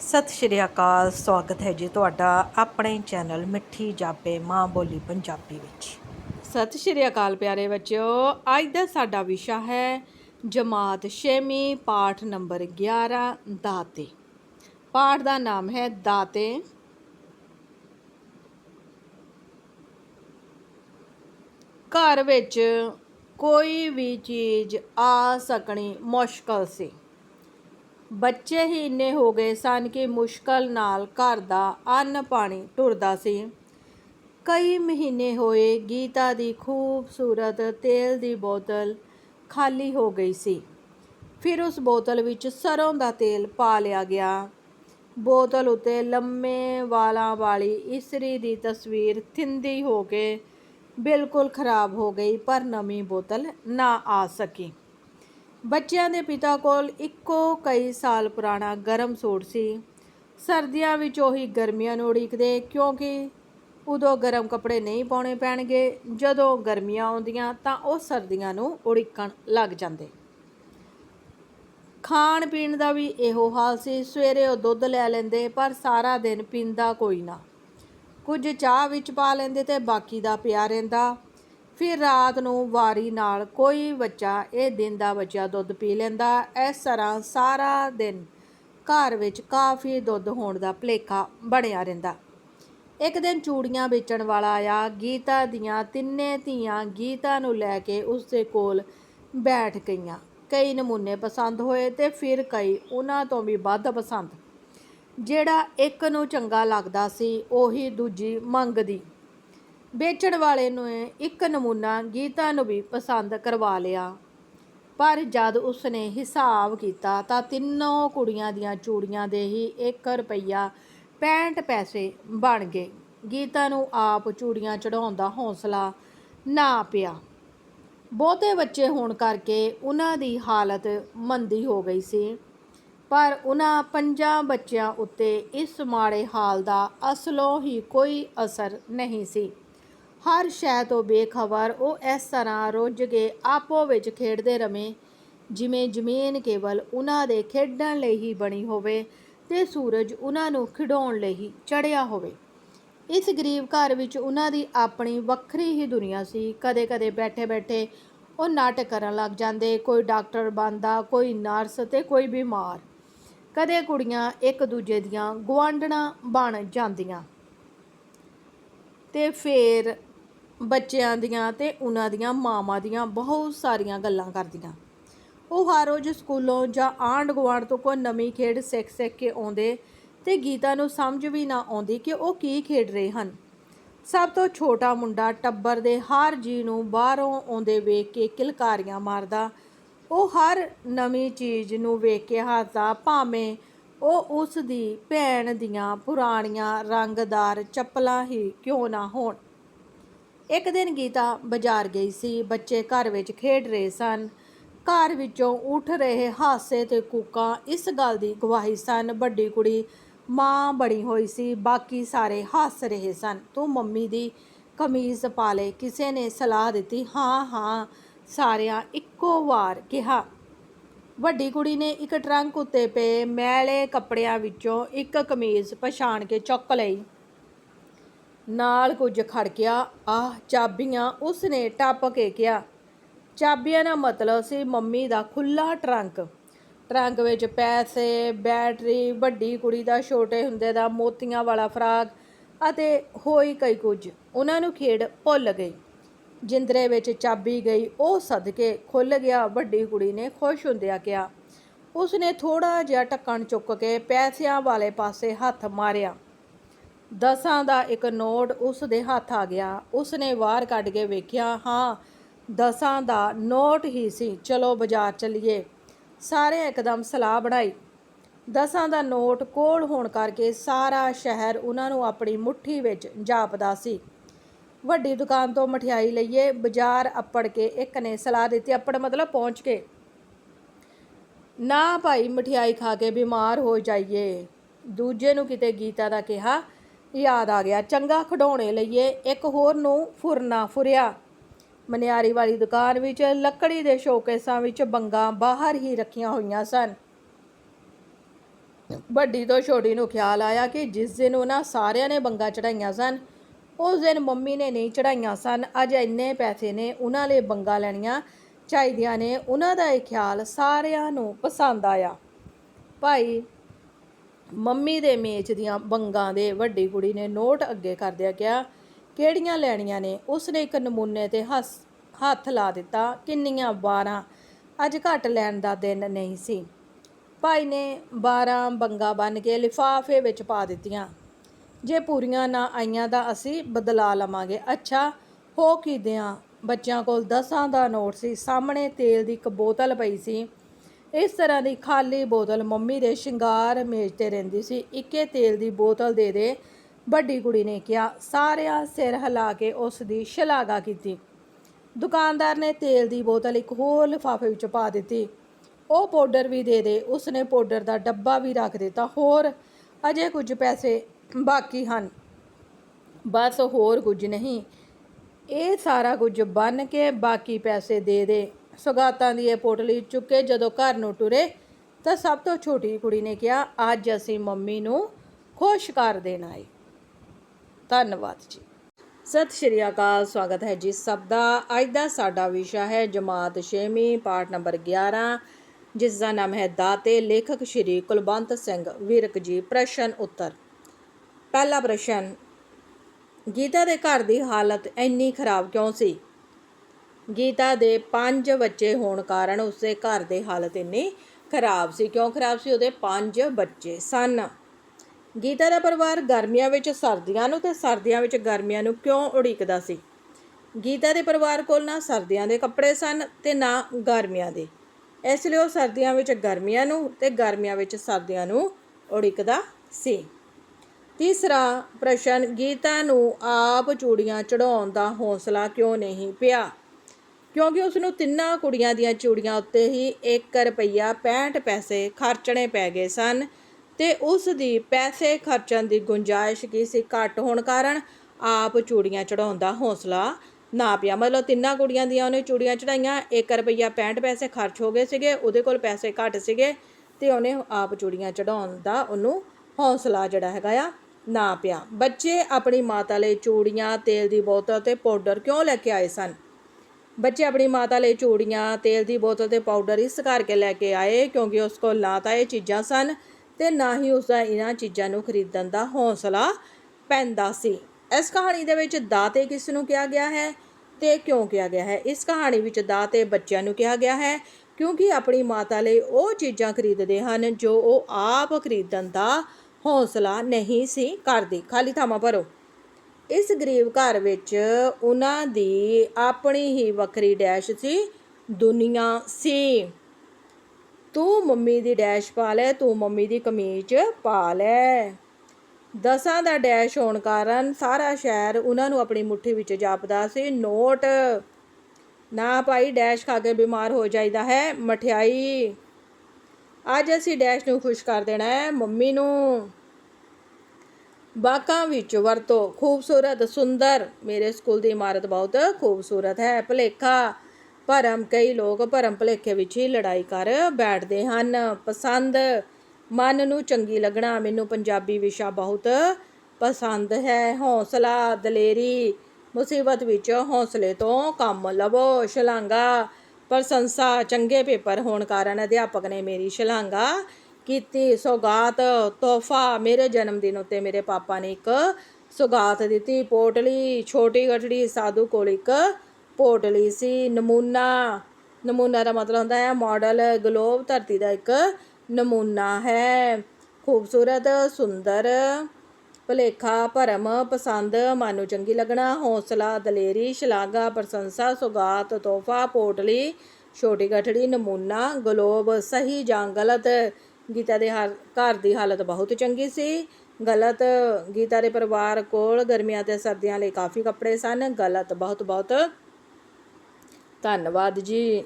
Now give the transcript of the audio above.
ਸਤਿ ਸ਼੍ਰੀ ਅਕਾਲ, ਸਵਾਗਤ ਹੈ ਜੀ ਤੁਹਾਡਾ ਆਪਣੇ ਚੈਨਲ ਮਿੱਠੀ ਜਾਪੇ ਮਾਂ ਬੋਲੀ ਪੰਜਾਬੀ ਵਿੱਚ। ਸਤਿ ਸ਼੍ਰੀ ਅਕਾਲ ਪਿਆਰੇ ਬੱਚਿਓ, ਅੱਜ ਦਾ ਸਾਡਾ ਵਿਸ਼ਾ ਹੈ ਜਮਾਤ 6ਵੀਂ ਪਾਠ ਨੰਬਰ 11 ਦਾਤੇ। ਪਾਠ ਦਾ ਨਾਮ ਹੈ ਦਾਤੇ। ਘਰ ਵਿੱਚ ਕੋਈ ਵੀ ਚੀਜ਼ ਆ ਸਕਣੀ ਮੁਸ਼ਕਲ ਸੀ। ਬੱਚੇ ਹੀ ਇੰਨੇ ਹੋ ਗਏ ਸਨ ਕਿ ਮੁਸ਼ਕਲ ਨਾਲ ਘਰ ਦਾ ਅੰਨ ਪਾਣੀ ਟੁਰਦਾ ਸੀ। ਕਈ ਮਹੀਨੇ ਹੋਏ ਗੀਤਾ ਦੀ ਖੂਬਸੂਰਤ ਤੇਲ ਦੀ ਬੋਤਲ ਖਾਲੀ ਹੋ ਗਈ ਸੀ। ਫਿਰ ਉਸ ਬੋਤਲ ਵਿੱਚ ਸਰੋਂ ਦਾ ਤੇਲ ਪਾ ਲਿਆ ਗਿਆ। ਬੋਤਲ ਉਤੇ ਲੰਮੇ ਵਾਲਾਂ ਵਾਲੀ ਇਸਰੀ ਦੀ ਤਸਵੀਰ ਥਿੰਦੀ ਹੋ ਕੇ ਬਿਲਕੁਲ ਖਰਾਬ ਹੋ ਗਈ ਪਰ ਨਵੀਂ ਬੋਤਲ ਨਾ ਆ ਸਕੀ। ਬੱਚਿਆਂ ਦੇ ਪਿਤਾ ਕੋਲ ਇੱਕੋ ਕਈ ਸਾਲ ਪੁਰਾਣਾ ਗਰਮ ਸੂਟ ਸੀ। ਸਰਦੀਆਂ ਵਿੱਚ ਉਹੀ ਗਰਮੀਆਂ ਨੂੰ ਉਡੀਕਦੇ, ਕਿਉਂਕਿ ਉਦੋਂ ਗਰਮ ਕੱਪੜੇ ਨਹੀਂ ਪਾਉਣੇ ਪੈਣਗੇ। ਜਦੋਂ ਗਰਮੀਆਂ ਆਉਂਦੀਆਂ ਤਾਂ ਉਹ ਸਰਦੀਆਂ ਨੂੰ ਉਡੀਕਣ ਲੱਗ ਜਾਂਦੇ। ਖਾਣ ਪੀਣ ਦਾ ਵੀ ਇਹੋ ਹਾਲ ਸੀ। ਸਵੇਰੇ ਉਹ ਦੁੱਧ ਲੈ ਲੈਂਦੇ, ਪਰ ਸਾਰਾ ਦਿਨ ਪੀਂਦਾ ਕੋਈ ਨਾ। ਕੁਝ ਚਾਹ ਵਿੱਚ ਪਾ ਲੈਂਦੇ ਤੇ ਬਾਕੀ ਦਾ ਪਿਆ ਰਹਿੰਦਾ। ਫਿਰ ਰਾਤ ਨੂੰ ਵਾਰੀ ਨਾਲ ਕੋਈ ਬੱਚਾ ਇਹ ਦਿਨ ਦਾ ਬੱਚਾ ਦੁੱਧ ਪੀ ਲੈਂਦਾ। ਇਸ ਤਰ੍ਹਾਂ ਸਾਰਾ ਦਿਨ ਘਰ ਵਿੱਚ ਕਾਫੀ ਦੁੱਧ ਹੋਣ ਦਾ ਭਲੇਖਾ ਬਣਿਆ ਰਹਿੰਦਾ। ਇੱਕ ਦਿਨ ਚੂੜੀਆਂ ਵੇਚਣ ਵਾਲਾ ਆਇਆ। ਗੀਤਾ ਦੀਆਂ ਤਿੰਨੇ ਧੀਆਂ ਗੀਤਾ ਨੂੰ ਲੈ ਕੇ ਉਸ ਦੇ ਕੋਲ ਬੈਠ ਗਈਆਂ। ਕਈ ਨਮੂਨੇ ਪਸੰਦ ਹੋਏ ਤੇ ਫਿਰ ਕਈ ਉਹਨਾਂ ਤੋਂ ਵੀ ਵੱਧ ਪਸੰਦ। ਜਿਹੜਾ ਇੱਕ ਨੂੰ ਚੰਗਾ ਲੱਗਦਾ ਸੀ, ਉਹੀ ਦੂਜੀ ਮੰਗਦੀ। ਵੇਚਣ ਵਾਲੇ ਨੂੰ ਇੱਕ ਨਮੂਨਾ ਗੀਤਾ ਨੂੰ ਵੀ ਪਸੰਦ ਕਰਵਾ ਲਿਆ। ਪਰ ਜਦ ਉਸਨੇ ਹਿਸਾਬ ਕੀਤਾ ਤਾਂ ਤਿੰਨੋਂ ਕੁੜੀਆਂ ਦੀਆਂ ਚੂੜੀਆਂ ਦੇ ਹੀ 1 ਰੁਪਈਆ 65 ਪੈਸੇ ਬਣ ਗਏ। ਗੀਤਾ ਨੂੰ ਆਪ ਚੂੜੀਆਂ ਚੜਾਉਣ ਦਾ ਹੌਸਲਾ ਨਾ ਪਿਆ। ਬਹੁਤੇ ਬੱਚੇ ਹੋਣ ਕਰਕੇ ਉਹਨਾਂ ਦੀ ਹਾਲਤ ਮੰਦੀ ਹੋ ਗਈ ਸੀ। ਪਰ ਉਹਨਾਂ ਪੰਜਾਂ ਬੱਚਿਆਂ ਉੱਤੇ ਇਸ ਮਾੜੇ ਹਾਲ ਦਾ ਅਸਲੋਂ ਹੀ ਕੋਈ ਅਸਰ ਨਹੀਂ ਸੀ। ਹਰ ਸ਼ੈ ਤੋਂ ਬੇਖਬਰ ਉਹ ਇਸ ਤਰ੍ਹਾਂ ਰੁੱਝ ਕੇ ਆਪੋ ਵਿੱਚ ਖੇਡਦੇ ਰਵੇਂ, ਜਿਵੇਂ ਜ਼ਮੀਨ ਕੇਵਲ ਉਹਨਾਂ ਦੇ ਖੇਡਣ ਲਈ ਹੀ ਬਣੀ ਹੋਵੇ ਤੇ ਸੂਰਜ ਉਹਨਾਂ ਨੂੰ ਖਿਡਾਉਣ ਲਈ ਹੀ ਚੜਿਆ ਹੋਵੇ। ਇਸ ਗਰੀਬ ਘਰ ਵਿੱਚ ਉਹਨਾਂ ਦੀ ਆਪਣੀ ਵੱਖਰੀ ਹੀ ਦੁਨੀਆ ਸੀ। ਕਦੇ-ਕਦੇ ਬੈਠੇ-ਬੈਠੇ ਉਹ ਨਾਟਕ ਕਰਨ ਲੱਗ ਜਾਂਦੇ, ਕੋਈ ਡਾਕਟਰ ਬਣਦਾ, ਕੋਈ ਨਰਸ ਤੇ ਕੋਈ ਬਿਮਾਰ। ਕਦੇ ਕੁੜੀਆਂ ਇੱਕ ਦੂਜੇ ਦੀਆਂ ਗੁਆਂਢਣਾ ਬਣ ਜਾਂਦੀਆਂ। ਤੇ ਫਿਰ ਬੱਚਿਆਂ ਦੀਆਂ ਤੇ ਉਹਨਾਂ ਦੀਆਂ ਮਾਵਾਂ ਦੀਆਂ ਬਹੁਤ ਸਾਰੀਆਂ ਗੱਲਾਂ ਕਰਦੀਆਂ। ਉਹ ਹਰ ਰੋਜ਼ ਸਕੂਲੋਂ ਜਾਂ ਆਂਢ ਗੁਆਂਢ ਤੋਂ ਕੋਈ ਨਵੀਂ ਖੇਡ ਸਿੱਖ ਸਿੱਖ ਕੇ ਆਉਂਦੇ ਤੇ ਗੀਤਾ ਨੂੰ ਸਮਝ ਵੀ ਨਾ ਆਉਂਦੀ ਕਿ ਉਹ ਕੀ ਖੇਡ ਰਹੇ ਹਨ। ਸਭ ਤੋਂ ਛੋਟਾ ਮੁੰਡਾ ਟੱਬਰ ਦੇ ਹਰ ਜੀ ਨੂੰ ਬਾਹਰੋਂ ਆਉਂਦੇ ਵੇਖ ਕੇ ਕਿਲਕਾਰੀਆਂ ਮਾਰਦਾ। ਉਹ ਹਰ ਨਵੀਂ ਚੀਜ਼ ਨੂੰ ਵੇਖ ਕੇ ਹੱਸਦਾ, ਭਾਵੇਂ ਉਹ ਉਸ ਦੀ ਭੈਣ ਦੀਆਂ ਪੁਰਾਣੀਆਂ ਰੰਗਦਾਰ ਚੱਪਲਾਂ ਹੀ ਕਿਉਂ ਨਾ ਹੋਣ। ਇੱਕ ਦਿਨ ਗੀਤਾ ਬਾਜ਼ਾਰ ਗਈ ਸੀ। ਬੱਚੇ ਘਰ ਵਿੱਚ ਖੇਡ ਰਹੇ ਸਨ। ਘਰ ਵਿੱਚੋਂ ਉੱਠ ਰਹੇ ਹਾਸੇ ਤੇ ਕੂਕਾਂ ਇਸ ਗੱਲ ਦੀ ਗਵਾਹੀ ਸਨ। ਵੱਡੀ ਕੁੜੀ ਮਾਂ ਬਣੀ ਹੋਈ ਸੀ। ਬਾਕੀ ਸਾਰੇ ਹੱਸ ਰਹੇ ਸਨ। ਤੂੰ ਮੰਮੀ ਦੀ ਕਮੀਜ਼ ਪਾ ਲੈ। ਕਿਸੇ ਨੇ ਸਲਾਹ ਦਿੱਤੀ? ਹਾਂ ਹਾਂ। ਸਾਰਿਆਂ ਇੱਕੋ ਵਾਰ ਕਿਹਾ। ਵੱਡੀ ਕੁੜੀ ਨੇ ਇੱਕ ਟਰੰਕ ਉੱਤੇ ਪਏ ਮੈਲੇ ਕੱਪੜਿਆਂ ਵਿੱਚੋਂ ਇੱਕ ਕਮੀਜ਼ ਪਛਾਣ ਕੇ ਚੁੱਕ ਲਈ। ਨਾਲ ਕੁਝ ਖੜਕਿਆ ਆਹ ਚਾਬੀਆਂ ਉਸਨੇ ਟੱਪ ਕੇ ਕਿਹਾ। ਚਾਬੀਆਂ ਦਾ ਮਤਲਬ ਸੀ ਮੰਮੀ ਦਾ ਖੁੱਲਾ ਟਰੰਕ। ਟਰੰਕ ਵਿੱਚ ਪੈਸੇ, ਬੈਟਰੀ, ਵੱਡੀ ਕੁੜੀ ਦਾ, ਛੋਟੇ ਹੁੰਦੇ ਦਾ, ਮੋਤੀਆਂ ਵਾਲਾ ਫਰਾਕ ਅਤੇ ਹੋਈ ਕਈ ਕੁਝ। ਉਹਨਾਂ ਨੂੰ ਖੇਡ ਭੁੱਲ ਗਈ। ਜਿੰਦਰੇ ਵਿੱਚ ਚਾਬੀ ਗਈ, ਉਹ ਸਦਕੇ ਖੁੱਲ ਗਿਆ। ਵੱਡੀ ਕੁੜੀ ਨੇ ਖੁਸ਼ ਹੁੰਦਿਆਂ ਕਿਹਾ। ਉਸਨੇ ਥੋੜਾ ਜਿਹਾ ਟੱਕਣ ਚੁੱਕ ਕੇ ਪੈਸਿਆਂ ਵਾਲੇ ਪਾਸੇ ਹੱਥ ਮਾਰਿਆ। ਦਸਾਂ ਦਾ ਇੱਕ ਨੋਟ ਉਸ ਦੇ ਹੱਥ ਆ ਗਿਆ। ਉਸਨੇ ਬਾਹਰ ਕੱਢ ਕੇ ਵੇਖਿਆ, ਹਾਂ, ਦਸਾਂ ਦਾ ਨੋਟ ਹੀ ਸੀ। ਚਲੋ ਬਾਜ਼ਾਰ ਚੱਲੀਏ। ਸਾਰੇ ਇੱਕਦਮ ਸਲਾਹ ਬਣਾਈ। ਦਸਾਂ ਦਾ ਨੋਟ ਕੋਲ ਹੋਣ ਕਰਕੇ ਸਾਰਾ ਸ਼ਹਿਰ ਉਹਨਾਂ ਨੂੰ ਆਪਣੀ ਮੁਠੀ ਵਿੱਚ ਜਾਪਦਾ ਸੀ। ਵੱਡੀ ਦੁਕਾਨ ਤੋਂ ਮਠਿਆਈ ਲਈਏ, ਬਾਜ਼ਾਰ ਅੱਪੜ ਕੇ ਇੱਕ ਨੇ ਸਲਾਹ ਦਿੱਤੀ, ਅੱਪੜ ਮਤਲਬ ਪਹੁੰਚ ਕੇ। ਨਾ ਭਾਈ, ਮਠਿਆਈ ਖਾ ਕੇ ਬਿਮਾਰ ਹੋ ਜਾਈਏ। ਦੂਜੇ ਨੂੰ ਕਿਤੇ ਗੀਤਾ ਦਾ ਕਿਹਾ ਯਾਦ ਆ ਗਿਆ। ਚੰਗਾ ਖਡੌਣੇ ਲਈਏ, ਇੱਕ ਹੋਰ ਨੂੰ ਫੁਰਨਾ ਫੁਰਿਆ। ਮਨਿਆਰੀ ਵਾਲੀ ਦੁਕਾਨ ਵਿੱਚ, ਲੱਕੜੀ ਦੇ ਸ਼ੋਕੇਸਾਂ ਵਿੱਚ ਬੰਗਾ ਬਾਹਰ ਹੀ ਰੱਖੀਆਂ ਹੋਈਆਂ ਸਨ। ਵੱਡੀ ਤੋਂ ਛੋਟੀ ਨੂੰ ਖਿਆਲ ਆਇਆ ਕਿ ਜਿਸ ਦਿਨ ਉਹਨਾਂ ਸਾਰਿਆਂ ਨੇ ਬੰਗਾ ਚੜਾਈਆਂ ਸਨ, ਉਸ ਦਿਨ ਮੰਮੀ ਨੇ ਨਹੀਂ ਚੜਾਈਆਂ ਸਨ। ਅੱਜ ਇੰਨੇ ਪੈਸੇ ਨੇ, ਉਹਨਾਂ ਲਈ ਬੰਗਾ ਲੈਣੀਆਂ ਚਾਹੀਦੀਆਂ ਨੇ। ਉਹਨਾਂ ਦਾ ਇਹ ਖਿਆਲ ਸਾਰਿਆਂ ਨੂੰ ਪਸੰਦ ਆਇਆ। ਭਾਈ ਮੰਮੀ ਦੇ ਮੇਚ ਦੀਆਂ ਬੰਗਾਂ ਦੇ ਵੱਡੀ ਕੁੜੀ ਨੇ ਨੋਟ ਅੱਗੇ ਕਰਦਿਆਂ ਕਿਹਾ, ਕਿਹੜੀਆਂ ਲੈਣੀਆਂ ਨੇ? ਉਸਨੇ ਇੱਕ ਨਮੂਨੇ ਤੇ ਹੱਸ, ਹੱਥ ਲਾ ਦਿੱਤਾ, ਕਿੰਨੀਆਂ? 12 ਅੱਜ ਘੱਟ ਲੈਣ ਦਾ ਦਿਨ ਨਹੀਂ ਸੀ। ਭਾਈ ਨੇ 12 ਬੰਗਾ ਬਣ ਕੇ ਲਿਫਾਫੇ ਵਿੱਚ ਪਾ ਦਿੱਤੀਆਂ। ਜੇ ਪੂਰੀਆਂ ਨਾ ਆਈਆਂ ਤਾਂ ਅਸੀਂ ਬਦਲਾ ਲਵਾਂਗੇ। ਅੱਛਾ, ਹੋ ਕੀ ਦਿਆਂ? ਬੱਚਿਆਂ ਕੋਲ ਦਸਾਂ ਦਾ ਨੋਟ ਸੀ। ਸਾਹਮਣੇ ਤੇਲ ਦੀ ਇੱਕ ਬੋਤਲ ਪਈ ਸੀ। ਇਸ ਤਰ੍ਹਾਂ ਦੀ ਖਾਲੀ ਬੋਤਲ ਮੰਮੀ ਦੇ ਸ਼ਿੰਗਾਰ ਮੇਜ਼ ਤੇ ਰਹਿੰਦੀ ਸੀ। ਇੱਕੇ ਤੇਲ ਦੀ ਬੋਤਲ ਦੇ ਦੇ ਵੱਡੀ ਕੁੜੀ ਨੇ ਕਿਹਾ, ਸਾਰਿਆਂ ਸਿਰ ਹਿਲਾ ਕੇ ਉਸ ਦੀ ਸ਼ਲਾਘਾ ਕੀਤੀ। ਦੁਕਾਨਦਾਰ ਨੇ ਤੇਲ ਦੀ ਬੋਤਲ ਇੱਕ ਹੋਰ ਲਿਫਾਫੇ ਵਿੱਚ ਪਾ ਦਿੱਤੀ। ਉਹ ਪਾਊਡਰ ਵੀ ਦੇ ਦੇ, ਉਸਨੇ ਪਾਊਡਰ ਦਾ ਡੱਬਾ ਵੀ ਰੱਖ ਦਿੱਤਾ। ਹੋਰ ਅਜੇ ਕੁਝ ਪੈਸੇ ਬਾਕੀ ਹਨ। ਬਸ ਹੋਰ ਕੁਝ ਨਹੀਂ। ਇਹ ਸਾਰਾ ਕੁਝ ਬਣ ਕੇ ਬਾਕੀ ਪੈਸੇ ਦੇ ਦੇ। ਸੁਗਾਤਾਂ ਦੀ ਇਹ ਪੋਟਲੀ ਚੁੱਕੇ ਜਦੋਂ ਘਰ ਨੂੰ ਟੁਰੇ, ਤਾਂ ਸਭ ਤੋਂ ਛੋਟੀ ਕੁੜੀ ਨੇ ਕਿਹਾ, ਅੱਜ ਅਸੀਂ ਮੰਮੀ ਨੂੰ ਖੁਸ਼ ਕਰ ਦੇਣਾ ਏ ਧੰਨਵਾਦ ਜੀ। ਸਤਿ ਸ਼੍ਰੀ ਅਕਾਲ, ਸਵਾਗਤ ਹੈ ਜੀ ਸਭ ਦਾ। ਅੱਜ ਦਾ ਸਾਡਾ ਵਿਸ਼ਾ ਹੈ ਜਮਾਤ 6ਵੀਂ ਪਾਠ ਨੰਬਰ 11 ਜਿਸ ਦਾ ਨਾਮ ਹੈ ਦਾਤੇ ਲੇਖਕ ਸ਼੍ਰੀ ਕੁਲਵੰਤ ਸਿੰਘ ਵਿਰਕ ਜੀ। ਪ੍ਰਸ਼ਨ ਉੱਤਰ। ਪਹਿਲਾ ਪ੍ਰਸ਼ਨ, ਗੀਤਾ ਦੇ ਘਰ ਦੀ ਹਾਲਤ ਇੰਨੀ ਖਰਾਬ ਕਿਉਂ ਸੀ? ਗੀਤਾ ਦੇ ਪੰਜ ਬੱਚੇ ਹੋਣ ਕਾਰਨ ਉਸਦੇ ਘਰ ਦੀ ਹਾਲਤ ਇੰਨੀ ਖਰਾਬ ਸੀ। ਕਿਉਂ ਖਰਾਬ ਸੀ? ਉਹਦੇ ਪੰਜ ਬੱਚੇ ਸਨ। ਗੀਤਾ ਦਾ ਪਰਿਵਾਰ ਗਰਮੀਆਂ ਵਿੱਚ ਸਰਦੀਆਂ ਨੂੰ ਤੇ ਸਰਦੀਆਂ ਵਿੱਚ ਗਰਮੀਆਂ ਨੂੰ ਕਿਉਂ ਉਡੀਕਦਾ ਸੀ? ਗੀਤਾ ਦੇ ਪਰਿਵਾਰ ਕੋਲ ਨਾ ਸਰਦੀਆਂ ਦੇ ਕੱਪੜੇ ਸਨ ਤੇ ਨਾ ਗਰਮੀਆਂ ਦੇ। ਇਸ ਲਈ ਉਹ ਸਰਦੀਆਂ ਵਿੱਚ ਗਰਮੀਆਂ ਨੂੰ ਤੇ ਗਰਮੀਆਂ ਵਿੱਚ ਸਰਦੀਆਂ ਨੂੰ ਉਡੀਕਦਾ ਸੀ। ਤੀਸਰਾ ਪ੍ਰਸ਼ਨ, ਗੀਤਾ ਨੂੰ ਆਪ ਚੂੜੀਆਂ ਚੜਾਉਣ ਦਾ ਹੌਸਲਾ ਕਿਉਂ ਨਹੀਂ ਪਿਆ? ਕਿਉਂਕਿ ਉਸ ਨੂੰ ਤਿੰਨਾਂ ਕੁੜੀਆਂ ਦੀਆਂ ਚੂੜੀਆਂ ਉੱਤੇ ਹੀ 1 ਰੁਪਈਆ 65 ਪੈਸੇ ਖਰਚਣੇ ਪੈ ਗਏ ਸਨ ਤੇ ਉਸ ਦੀ ਪੈਸੇ ਖਰਚਣ ਦੀ ਗੁੰਜਾਇਸ਼ ਕੀ ਸੀ ਘੱਟ ਹੋਣ ਕਾਰਨ ਆਪ ਚੂੜੀਆਂ ਚੜਾਉਣ ਦਾ ਹੌਸਲਾ ਨਾ ਪਿਆ। ਮਤਲਬ ਤਿੰਨਾਂ ਕੁੜੀਆਂ ਦੀਆਂ ਉਹਨੇ ਚੂੜੀਆਂ ਚੜਾਈਆਂ 1 ਰੁਪਈਆ 65 ਪੈਸੇ ਖਰਚ ਹੋ ਗਏ ਸੀਗੇ, ਉਹਦੇ ਕੋਲ ਪੈਸੇ ਘੱਟ ਸੀਗੇ ਤੇ ਉਹਨੇ ਆਪ ਚੂੜੀਆਂ ਚੜਾਉਣ ਦਾ ਉਹਨੂੰ ਹੌਸਲਾ ਜਿਹੜਾ ਹੈਗਾ ਆ ਨਾ ਪਿਆ। ਬੱਚੇ ਆਪਣੀ ਮਾਤਾ ਲਈ ਚੂੜੀਆਂ, ਤੇਲ ਦੀ ਬੋਤਲ ਤੇ ਪਾਊਡਰ ਕਿਉਂ ਲੈ ਕੇ ਆਏ ਸਨ? ਬੱਚੇ ਆਪਣੀ ਮਾਤਾ ਲਈ ਚੂੜੀਆਂ, ਤੇਲ ਦੀ ਬੋਤਲ ਤੇ ਪਾਊਡਰ ਇਸ ਕਰਕੇ ਲੈ ਕੇ ਆਏ ਕਿਉਂਕਿ ਉਸ ਕੋਲ ਨਾ ਤਾਂ ਇਹ ਚੀਜ਼ਾਂ ਸਨ ਤੇ ਨਾ ਹੀ ਉਸ ਦਾ ਇਹਨਾਂ ਚੀਜ਼ਾਂ ਨੂੰ ਖਰੀਦਣ ਦਾ ਹੌਸਲਾ ਪੈਂਦਾ ਸੀ। ਇਸ ਕਹਾਣੀ ਦੇ ਵਿੱਚ ਦਾ ਦਾਤੇ ਕਿਸ ਨੂੰ ਕਿਹਾ ਗਿਆ ਹੈ ਤੇ ਕਿਉਂ ਕਿਹਾ ਗਿਆ ਹੈ? ਇਸ ਕਹਾਣੀ ਵਿੱਚ ਦਾ ਦਾਤੇ ਬੱਚਿਆਂ ਨੂੰ ਕਿਹਾ ਗਿਆ ਹੈ ਕਿਉਂਕਿ ਆਪਣੀ ਮਾਤਾ ਲਈ ਉਹ ਚੀਜ਼ਾਂ ਖਰੀਦਦੇ ਹਨ ਜੋ ਉਹ ਆਪ ਖਰੀਦਣ ਦਾ ਹੌਸਲਾ ਨਹੀਂ ਸੀ ਕਰਦੀ। ਖਾਲੀ ਥਾਵਾਂ ਭਰੋ। ਇਸ ਗਰੀਬ ਘਰ ਵਿੱਚ ਉਹਨਾਂ ਦੀ ਆਪਣੀ ਹੀ ਵੱਖਰੀ ਡੈਸ਼ ਸੀ, ਦੁਨੀਆ ਸੀ। ਤੂੰ ਮੰਮੀ ਦੀ ਡੈਸ਼ ਪਾ ਲੈ, ਤੂੰ ਮੰਮੀ ਦੀ ਕਮੀਜ਼ ਪਾ ਲੈ। ਦਸਾਂ ਦਾ ਡੈਸ਼ ਹੋਣ ਕਾਰਨ ਸਾਰਾ ਸ਼ਹਿਰ ਉਹਨਾਂ ਨੂੰ ਆਪਣੀ ਮੁੱਠੀ ਵਿੱਚ ਜਾਪਦਾ ਸੀ। ਨੋਟ, ਨਾ ਭਾਈ, ਡੈਸ਼ ਖਾ ਕੇ ਬਿਮਾਰ ਹੋ ਜਾਈਦਾ ਹੈ, ਮਠਿਆਈ। ਅੱਜ ਅਸੀਂ ਡੈਸ਼ ਨੂੰ ਖੁਸ਼ ਕਰ ਦੇਣਾ ਹੈ, ਮੰਮੀ ਨੂੰ। ਬਾਕਾਂ ਵਿੱਚ ਵਰਤੋ। ਖੂਬਸੂਰਤ, ਸੁੰਦਰ। ਮੇਰੇ ਸਕੂਲ ਦੀ ਇਮਾਰਤ ਬਹੁਤ ਖੂਬਸੂਰਤ ਹੈ। ਭਲੇਖਾ। ਭਰਮ, ਕਈ ਲੋਕ ਭਰਮ ਭਲੇਖੇ ਵਿੱਚ ਹੀ ਲੜਾਈ ਕਰ ਬੈਠਦੇ ਹਨ। ਪਸੰਦ। ਮਨ ਨੂੰ ਚੰਗੀ ਲੱਗਣਾ ਮੈਨੂੰ ਪੰਜਾਬੀ ਵਿਸ਼ਾ ਬਹੁਤ ਪਸੰਦ ਹੈ। ਹੌਸਲਾ, ਦਲੇਰੀ। ਮੁਸੀਬਤ ਵਿੱਚ ਹੌਸਲੇ ਤੋਂ ਕੰਮ ਲਵੋ। ਸ਼ਲਾਂਗਾ ਪ੍ਰਸ਼ੰਸਾ। ਚੰਗੇ ਪੇਪਰ ਹੋਣ ਕਾਰਨ ਅਧਿਆਪਕ ਨੇ ਮੇਰੀ ਸ਼ਲਾਂਗਾ ਕੀਤੀ। ਸੌਗਾਤ, ਤੋਹਫਾ ਮੇਰੇ ਜਨਮ ਦਿਨ ਉੱਤੇ ਮੇਰੇ ਪਾਪਾ ਨੇ ਇੱਕ ਸੌਗਾਤ ਦਿੱਤੀ। ਪੋਟਲੀ, ਛੋਟੀ ਗਠੜੀ ਸਾਧੂ ਕੋਲ ਇੱਕ ਪੋਟਲੀ ਸੀ। ਨਮੂਨਾ ਨਮੂਨਾ ਦਾ ਮਤਲਬ ਹੁੰਦਾ ਹੈ ਮਾਡਲ ਗਲੋਬ ਧਰਤੀ ਦਾ ਇੱਕ ਨਮੂਨਾ ਹੈ। ਖੂਬਸੂਰਤ, ਸੁੰਦਰ, ਭਲੇਖਾ, ਭਰਮ, ਪਸੰਦ, ਮਨ ਨੂੰ ਚੰਗੀ ਲੱਗਣਾ, ਹੌਸਲਾ, ਦਲੇਰੀ, ਸ਼ਲਾਘਾ, ਪ੍ਰਸ਼ੰਸਾ, ਸੁਗਾਤ, ਤੋਹਫਾ, ਪੋਟਲੀ, ਛੋਟੀ ਗਠੜੀ ਨਮੂਨਾ ਗਲੋਬ ਸਹੀ ਜਾਂ ਗਲਤ ਗੀਤਾ ਦੇ ਹਰ ਘਰ ਦੀ ਹਾਲਤ ਬਹੁਤ ਚੰਗੀ ਸੀ। ਗਲਤ ਗੀਤਾ ਦੇ ਪਰਿਵਾਰ ਕੋਲ ਗਰਮੀਆਂ ਤੇ ਸਰਦੀਆਂ ਲਈ ਕਾਫੀ ਕੱਪੜੇ ਸਨ। ਗਲਤ ਬਹੁਤ ਬਹੁਤ ਧੰਨਵਾਦ ਜੀ।